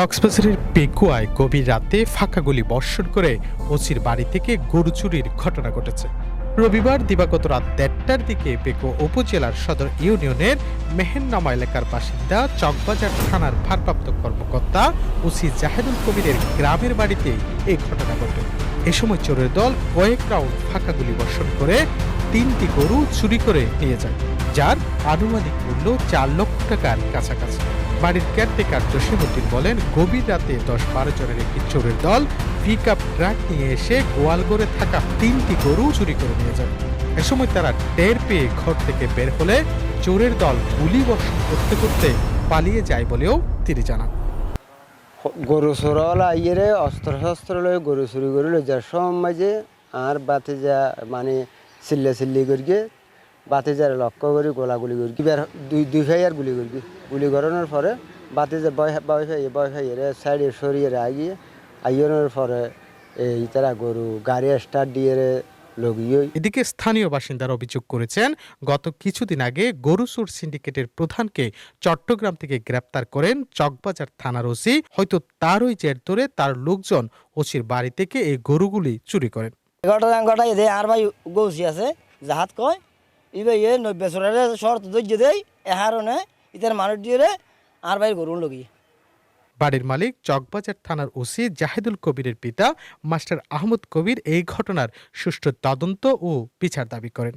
কক্সবাজারের পেকুয়ায় গভীর রাতে ফাঁকা গুলি বর্ষণ করে ওসির বাড়ি থেকে গরু চুরির ঘটনা ঘটেছে। রবিবার দিবাগত রাত দেড়টার দিকে পেকুয়া উপজেলার সদর ইউনিয়নের মেহেন্নামা এলাকার বাসিন্দা চকবাজার থানার ভারপ্রাপ্ত কর্মকর্তা ওসি জাহেদুল কবিরের গ্রামের বাড়িতে এই ঘটনা ঘটে। এ সময় চোরের দল কয়েক রাউন্ড ফাঁকা গুলি বর্ষণ করে তিনটি গরু চুরি করে নিয়ে যায়। যার আনুমানিক মূল্য চার লক্ষ টাকার কাছাকাছি। বাড়ির কেয়ারটেকার জসিমুদ্দিন বলেন, গভীর রাতে দশ বারো জনের একটি চোরের দল পিক আপ ট্রাক নিয়ে এসে গোয়ালগড়ে থাকা তিনটি গরু চুরি করে নিয়ে যায়। এ সময় তারা টের পেয়ে ঘর থেকে বের হলে চোরের দল গুলি বর্ষণ করতে করতে পালিয়ে যায় বলেও তিনি জানান। গরু চোরলা ইয়েরে অস্ত্র শস্ত্র লই গরু চুরি করে লই যার সময় যে আর বাতে যা মানে চিল্লা চিল্লি করিয়ে বাতে যার লক্ষ্য করি গোলাগুলি করি। এবার দুই দুই ভাই আর গুলি করি। গুলি করানোর পরে বাতে যে বয় বয় ভাই বয় ভাই এর সাইডে সরিয়ে আগিয়ে আইয়নের পরে এই তারা গরু গাড়ি স্টার্ট দিয়ে এদিকে স্থানীয় বাসিন্দারা অভিযোগ করেছেন গত কিছুদিন আগে গরু চোর সিন্ডিকেটের প্রধানকে চট্টগ্রাম থেকে গ্রেপ্তার করেন চকবাজার থানার ওসি। হয়তো তারই জের ধরে তার লোকজন ওসির বাড়ি থেকে এই গরুগুলি চুরি করেন। ঘটনা ঘটা এদে আর ভাই গৌসি আছে জাহাত কয়? ইবে ইয়ে নব্বই বছরের শর্ত ধৈর্য দেই এহারনে ইতার মানুষ দিয়ে আর বাইর গরুন লগি। বাড়ির মালিক চকবাজার থানার ওসি জাহিদুল কবিরের পিতা মাস্টার আহমদ কবির এই ঘটনার সুষ্ঠু তদন্ত ও বিচার দাবি করেন।